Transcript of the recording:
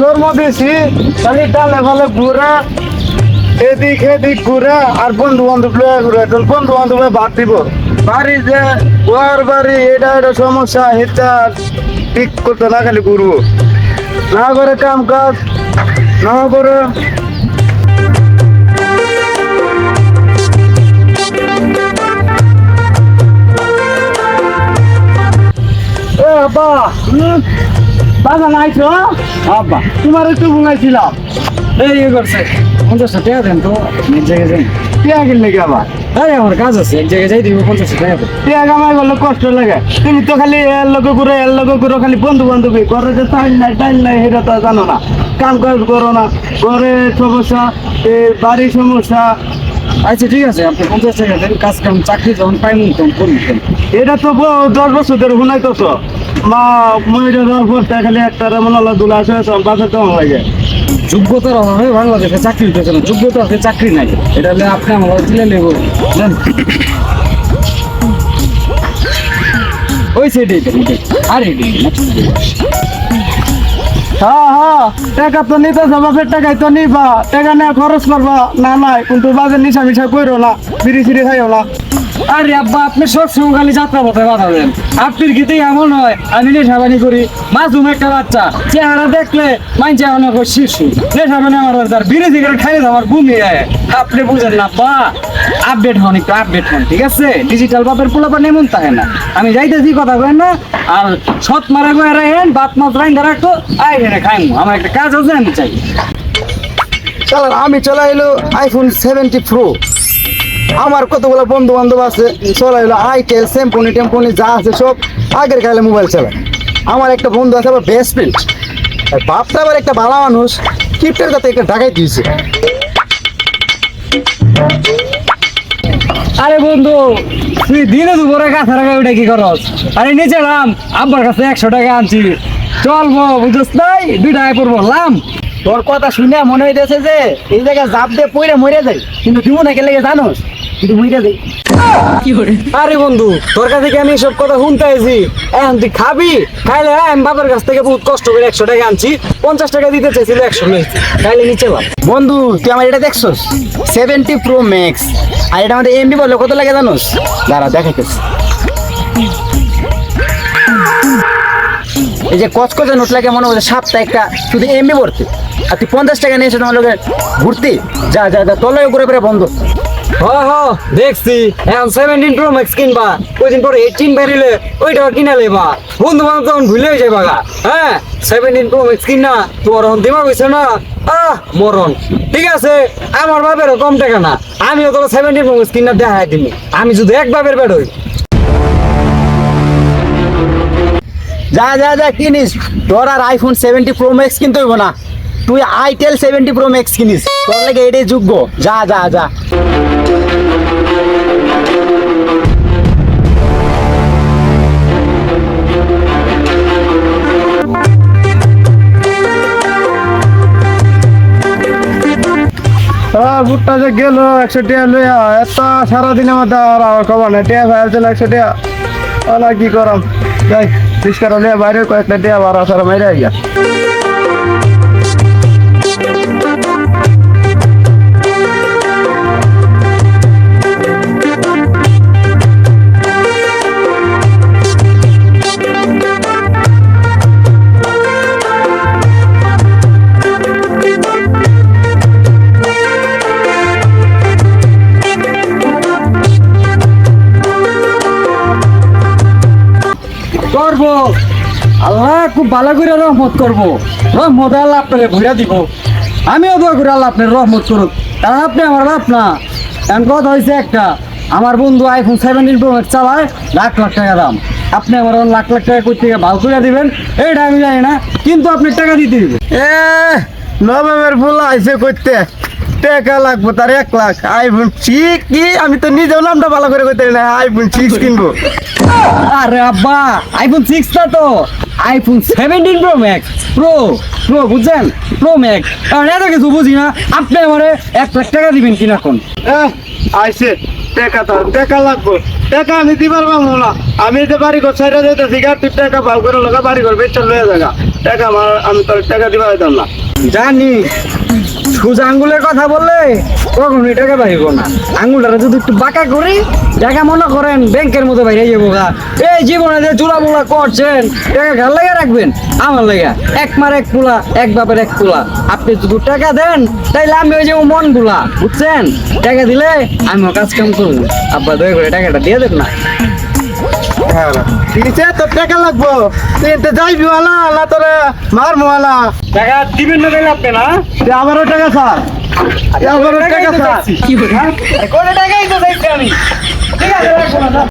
জন্ম দিয়েছি খালি ডালে ভালে ঘুরা, এদিক এদিক ঘুরা, আর বন্ধু বান্ধব ঘুরে। বন্ধু বান্ধব ভাত দিব। বাড়ি যে ওর বাড়ি, এটা এটা সমস্যা, এটা ঠিক করতে না খালি ঘুরবো। না করে কাম কাজ না করে এ, আব্বা বাগান আইছো আব্বা, তোমার একটু ঘুমাইছিলাম। এই ইয়ে করছে। পঞ্চাশ টাকা দেন তো। এক জায়গায় যাই। টিয়া কিনলে কি আবার? এই আমার কাজ আছে। এক জায়গায় যাই দিব পঞ্চাশ টাকা টিয়া কামাই করলে কষ্ট লাগে। তুমি তো খালি এর লোক ঘুরে, এর লোক ঘুরে, খালি বন্ধু বান্ধবী ঘরে যে টাইল নাই টাইল নাই, সেটা তো জানো না। কাম কাজ করো না। ঘরে সমস্যা, এ বাড়ির সমস্যা। আচ্ছা ঠিক আছে, আপনি পঞ্চাশ টাকা দেন। কাজ কাম, চাকরি যখন পাইমু তখন করুন। এটা তো দশ বছর ধরে শুনাইতেছ মা ময়ূরের অবস্থা খালি একটা মনে হলো দুলা আছে বাসা কেমন লাগে যোগ্যতার অভাবে বাংলাদেশে চাকরি দিতেছে না যোগ্যতা আছে চাকরি নাই। এটা হলে আপনি আমার তুলে নেব ওই সেটাই আর টাকা তো নিতে বাপের টাকাই তো নিবা। টাকা না, খরচ করবা? না, নাই, কিন্তু বাজে নিশা মিশা করো না, বিড়ি সিড়ি খাইও না। আরে আব্বা, আপনি সব সময় খালি যাত্রা পথে বাধা দেন আপনার গীতে এমন হয়, আমি নেশাবানি করি। মাসুম একটা বাচ্চা, চেহারা দেখলে মাইনছে অনেক শিশু। নেশাবানি আমার তার বিড়ি সিগারেট খাইলে আমার ঘুমিয়ে আপনি বুঝেন না বা আপডেট হন, একটু আপডেট হন, ঠিক আছে? ডিজিটাল বাপের পোলাপান এমন থাকে না। আমি যাইতেছি কথা কই না, আর সৎ মারা গো রাখেন বাত মাত রাইন রাখতো আই হেরে খাইমু। আমার একটা কাজ আছে, আমি চাই আমি চলে এলো আইফোন সেভেন্টি প্রো আমার কতগুলো বন্ধু বান্ধব আছে, চলে এলো আইটেল স্যাম্পনি টেম্পনি যা আছে সব। আগের কালে মোবাইল চালায়। আমার একটা বন্ধু আছে আবার বেস্ট ফ্রেন্ড বাপটা আবার একটা ভালো মানুষ, কিপ্টের কাছে একটা ঢাকাই দিয়েছে। আরে বন্ধু, তুই দিনে দুপুরে কাছে রাখা ওইটা কি করস? আরে নিচে নাম, আব্বার কাছে একশো টাকা আনছি। চলবো বুঝছ নাই? দুই টাকা পড়ব লাম তোর কথা শুনে মনে হইতেছে যে, এই জায়গায় জাপ দিয়ে পড়ে মরে যাই। কিন্তু দিব না কে লেগে জানোস? কিন্তু মরে যায় আরে বন্ধু তোর কাছে কি আমি সব কথা শুনতে আইছি? এখন তুই খাবি? খাইলে হ্যাঁ, আমি বাবার কাছ থেকে বহুত কষ্ট করে একশো টাকা আনছি। পঞ্চাশ টাকা দিতে চাইছিল একশো লইছি খাইলে নিচে বন্ধু তুই আমার এটা দেখছস? সেভেন্টি প্রো ম্যাক্স আর এটা আমাদের এমবি বলে কত লাগে জানোস? দাঁড়া দেখাইতেছি। এই যে কচকচে নোট লাগে মনে হচ্ছে সাতটা একটা শুধু এমবি ভরতে। আর তুই পঞ্চাশ টাকা নিয়ে এসে তোমার লোকের ঘুরতে? যা যা যা তলে ঘুরে ঘুরে বন্ধ। হ হ দেখছি। এখন সেভেন্টিন প্রো ম্যাক্স কিনবা। ওই দিন পরে এইটিন বেরিলে ওইটা কিনা লেবা বন্ধু বান্ধব তখন ভুলে যাই বাগা হ্যাঁ সেভেন্টিন প্রো ম্যাক্স কিনা তোমার এখন দিমাগ হয়েছে না। আহ, মরণ। ঠিক আছে, আমার বাপেরও কম টাকা না। আমিও তোর সেভেন্টিন প্রো ম্যাক্স কিনা দেখাই দিবি আমি যদি এক বাপের বেড হই যা যা যা, কিনিস। তোর আর আইফোন সেভেন্টি প্রো ম্যাক্স কিনতে হইব না। তুই আইটেল সেভেন্টি প্রো ম্যাক্স কিনিস। তোর লাগে এটাই যোগ্য। যা যা যা। ভুট্টা যে গেল, একশো টাকা লইয়া, এত সারাদিনের মধ্যে আর আমার খবর নাই, টিয়া ভাই আসছিল একশো টাকা। ওলা কি করাম? যাই রিস্কার লইয়া বাইরে কয়েকটা টিয়া বারো সারা মেরে গিয়া আল্লাহ, খুব ভালো করে রহমত করব। রহমত আল্লাহ আপনাকে ভুইরা দিব। আমিও দোয়া করি আল্লাহ আপনার রহমত করুক। কারণ আপনি আমার বাপ না। এখন কথা হয়েছে একটা, আমার বন্ধু আইফোন সেভেন্টিন প্রো ম্যাক্স চালায়, লাখ লাখ টাকা দাম। আপনি আমার লাখ লাখ টাকা করতে ভালো করে দিবেন, এইটা আমি জানি না, কিন্তু আপনি টাকা দিতে দিবেন। এ নভেম্বর ফুল আইসে করতে টাকা লাগবো তার এক লাখ। আইফোন ঠিক কি? আমি তো নিজেও নামটা ভালো করে করতে না। আইফোন সিক্স কিনবো। আরে আব্বা আইফোন সিক্স না তো। IPhone seventeen pro max pro pro বুঝছেন? প্রো ম্যাক্স কারণ এত কিছু বুঝি না আপনি আমার এক লাখ টাকা দিবেন কিনা কোন আইসে টাকা তো টাকা লাগবো। টাকা আমি দিবার পারব না। আমি যে বাড়ি ঘর সাইডে যেতেছি গা তুই টাকা ভালো করে লগা বাড়ি ঘর বেচা লয়ে জায়গা টাকা আমার আমি তোর টাকা দিবা দিতাম না। জানি। সোজা আঙ্গুলের কথা বললে কখনোই টাকা পাইব না। আঙ্গুলটা যদি একটু বাঁকা করি টাকা মনে করেন ব্যাংকের মতো বাইরে যাব গা। এই জীবনে যে চুলা মুলা করছেন টাকা ঘর লেগে রাখবেন? আমার লেগে। এক মার এক পুলা, এক বাপের এক পুলা। আপনি যদি টাকা দেন, তাইলে আমি ওই যে মনগুলা বুঝছেন? টাকা দিলে আমিও কাজ কাম করব। আব্বা, দয়া করে টাকাটা দিয়ে দেন না। হ্যাঁ আছে তোর টাকা লাগবো। তুই তো যাইবি ওলা আল্লাহ তোরে মার মোয়ালা টাকা দিবেন না লাগবে না? তুই আমারও টাকা স্যার। আমারও টাকা স্যার। কি টাকাই তো আমি? ঠিক আছে না